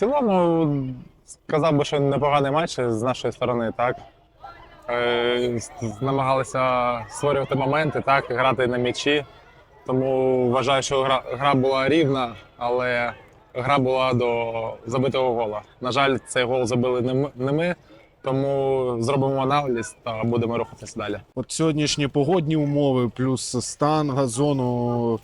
цілому сказав би, що непоганий матч з нашої сторони, так. Е, намагалися створювати моменти, так, грати на м'ячі. Тому вважаю, що гра, гра була рівна, але гра була до забитого гола. На жаль, цей гол забили не ми, тому зробимо аналіз та будемо рухатися далі. От сьогоднішні погодні умови, плюс стан газону,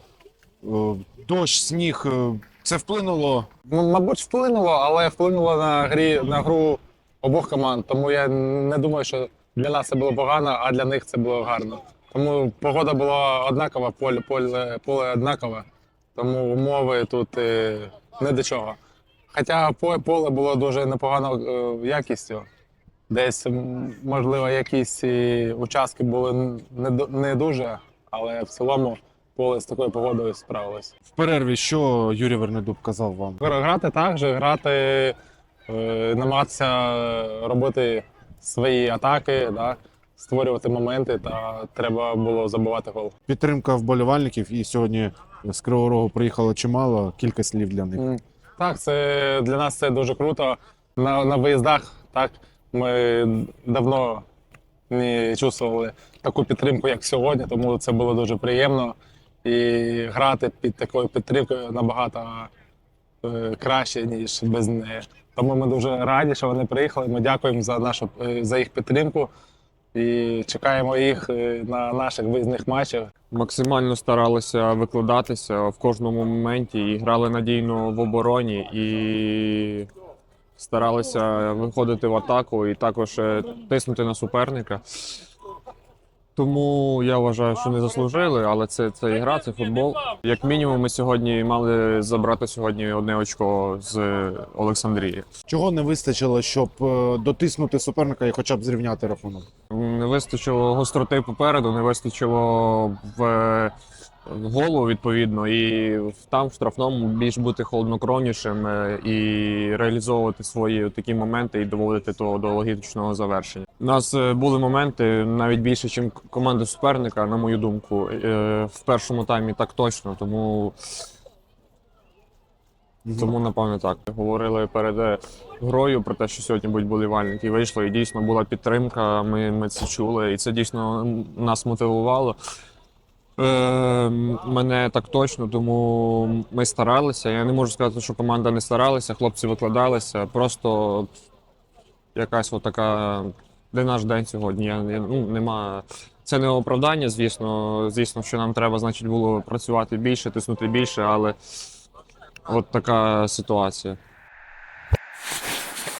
дощ, сніг. е, Це вплинуло. Ну, мабуть, вплинуло, але вплинуло на грі на гру обох команд. Тому я не думаю, що для нас це було погано, а для них це було гарно. Тому погода була однакова, поле, поле, поле однакове, тому умови тут е, не до чого. Хоча поле було дуже непоганою е, якістю. Десь, можливо, якісь участки були не дуже, але в цілому поле з такою погодою справилось. В перерві що Юрій Вернедуб казав вам? Грати так же, грати, е, намагатися робити свої атаки, да, створювати моменти, та треба було забивати гол. Підтримка вболівальників, і сьогодні з Кривого Рогу приїхало чимало. Кілька слів для них. М, Так, це для нас це дуже круто. На, на виїздах так, ми давно не чувствували таку підтримку, як сьогодні, тому це було дуже приємно. І грати під такою підтримкою набагато е, краще, ніж без неї. Тому ми дуже раді, що вони приїхали. Ми дякуємо за нашу е, за їх підтримку і чекаємо їх е, на наших виїзних матчах. Максимально старалися викладатися в кожному моменті і грали надійно в обороні і старалися виходити в атаку і також тиснути на суперника. Тому я вважаю, що не заслужили, але це, це ігра, це футбол. Як мінімум, ми сьогодні мали забрати сьогодні одне очко з Олександрії. Чого не вистачило, щоб е, дотиснути суперника і хоча б зрівняти рахунок? Не вистачило гостроти попереду, не вистачило в, в голову відповідно, і там в штрафному більш бути холоднокровнішим е, і реалізовувати свої такі моменти і доводити то до логічного завершення. У нас е, були моменти навіть більше, ніж команда суперника, на мою думку, е, в першому таймі так точно. Тому тому, напевно, так. Говорили перед грою про те, що сьогодні будуть болівальники. Вийшло, і дійсно була підтримка. Ми, ми це чули, і це дійсно нас мотивувало. Е, мене так точно, тому ми старалися. Я не можу сказати, що команда не старалася, хлопці викладалися. Просто якась отака, де наш день сьогодні. Я, ну, нема... Це не оправдання, звісно. Звісно, що нам треба, значить, було працювати більше, тиснути більше, але от така ситуація.